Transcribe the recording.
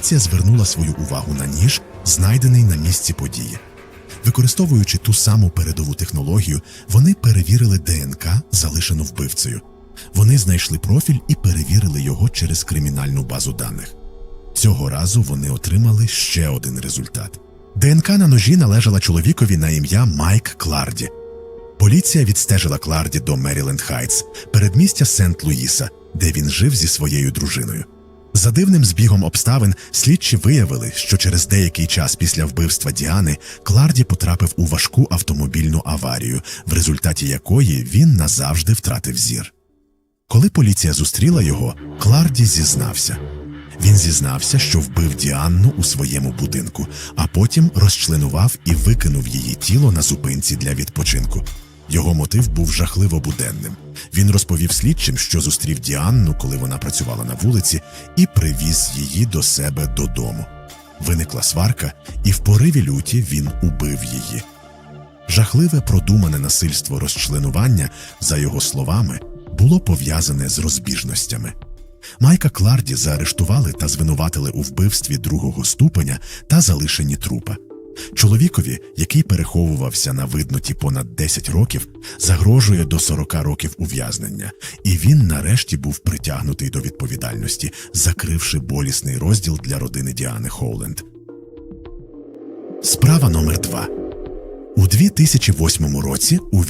поліція звернула свою увагу на ніж, знайдений на місці події. Використовуючи ту саму передову технологію, вони перевірили ДНК, залишену вбивцею. Вони знайшли профіль і перевірили його через кримінальну базу даних. Цього разу вони отримали ще один результат. ДНК на ножі належала чоловікові на ім'я Майк Кларді. Поліція відстежила Кларді до Меріленд Хайтс, передмістя Сент-Луїса, де він жив зі своєю дружиною. За дивним збігом обставин слідчі виявили, що через деякий час після вбивства Діани Кларді потрапив у важку автомобільну аварію, в результаті якої він назавжди втратив зір. Коли поліція зустріла його, Кларді зізнався. Він зізнався, що вбив Діанну у своєму будинку, а потім розчленував і викинув її тіло на зупинці для відпочинку. Його мотив був жахливо буденним. Він розповів слідчим, що зустрів Діанну, коли вона працювала на вулиці, і привіз її до себе додому. Виникла сварка, і в пориві люті він убив її. Жахливе продумане насильство розчленування, за його словами, було пов'язане з розбіжностями. Майка Кларді заарештували та звинуватили у вбивстві другого ступеня та залишенні трупа. Чоловікові, який переховувався на видноті понад 10 років, загрожує до 40 років ув'язнення, і він нарешті був притягнутий до відповідальності, закривши болісний розділ для родини Діани Хоуленд. Справа номер 2 У 2008 році у